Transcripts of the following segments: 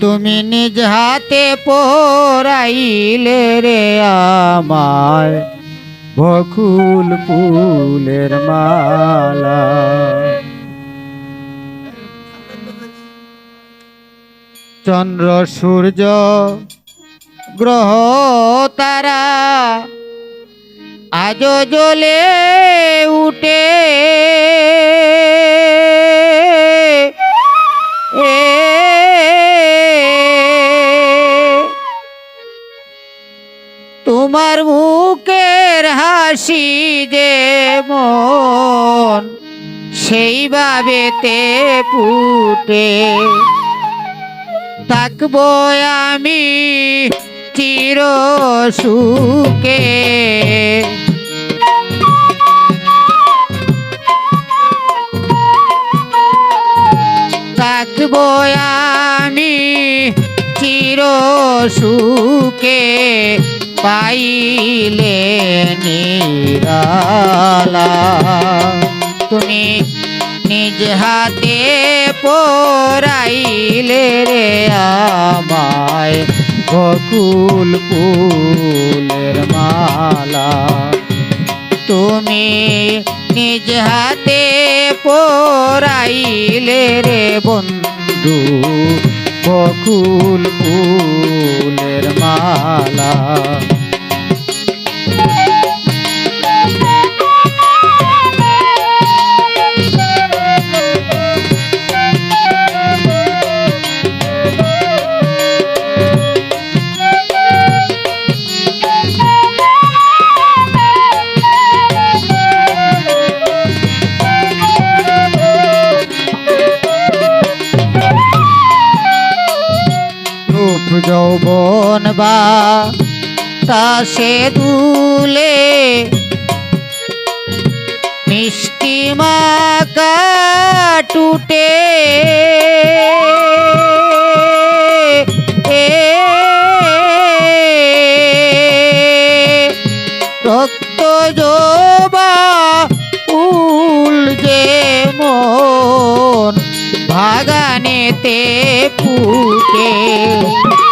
তুমি নিজ হাতে পরাইলে রে আমায় বকুল ফুলের মালা। চন্দ্র, সূর্য, গ্রহ, তারা আজ জ্বলে উঠে সেইভাবেতে পুটে থাকব আমি চির সুখে। থাকব আমি চির সুখে পাইলে নিরালা। তুমি নিজ হাতে পরাইলে রে আমায় বকুল ফুলের মালা। তুমি নিজ হাতে পরাইলে রে বন্ধু বকুল ফুলের মালা। যৌবন বা তা সে দুলে মিষ্টি মাকা টুটে। রক্ত জবা উল যে মন বাগানেতে রূপ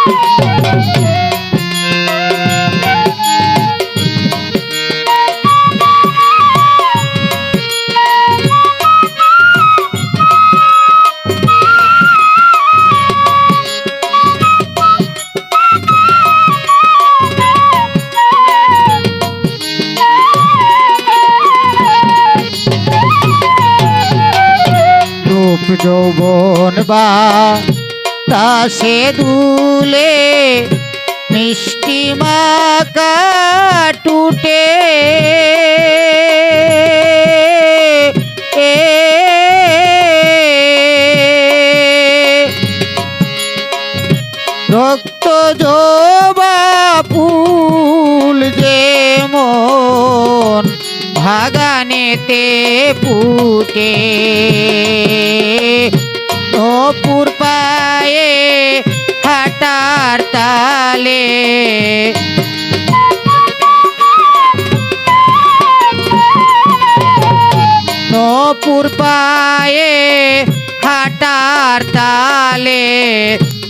যৌবন বা তা সে দুলে মিষ্টি মাকা টুটে। রক্ত ফুল যে মন ভাগানেতে ফুটে। নপুর পায়ে, হাটার তালে। নপুর পায়ে, হাটার তালে,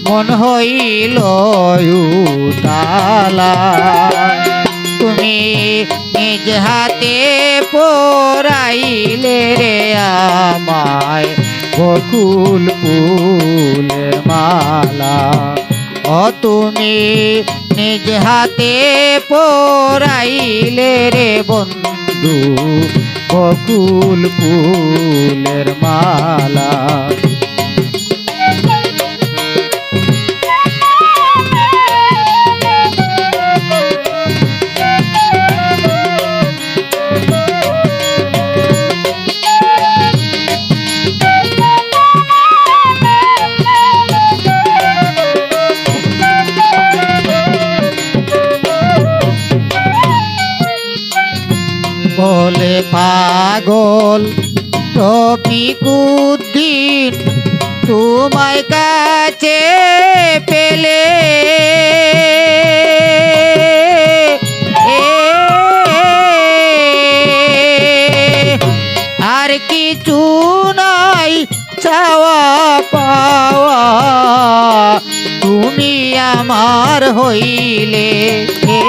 মন হইল উতালা। তুমি নিজ হাতে পরাইলে রে আমায় বকুল ফুলের মালা। ও তুমি নিজ হাতে পরাইলে রে বন্ধু বকুল ফুলের মালা। বলে পাগল। রফিকুদ্দিন তোমায় কাছে পেলে। এ, আর কিছু নাই চাওয়া পাওয়া। তুমি আমার হইলে হলে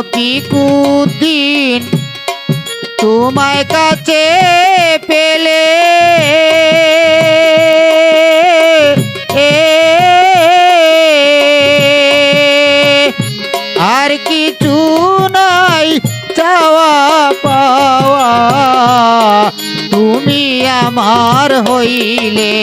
রফিকুদ্দিন তোমায় কাছে পেলে। আর কিছু নাই চাওয়া পাওয়া। তুমি আমার হইলে।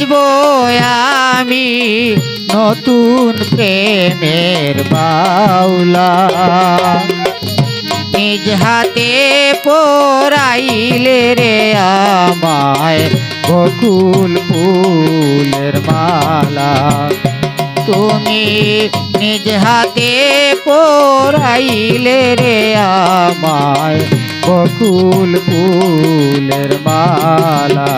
সাজবো আমি নতুন প্রেমের বাউলা। নিজ হাতে পরাইলে রে আমায় বকুল ফুলের মালা। তুমি নিজ হাতে পরাইলে রে আমায় বকুল ফুলের মালা।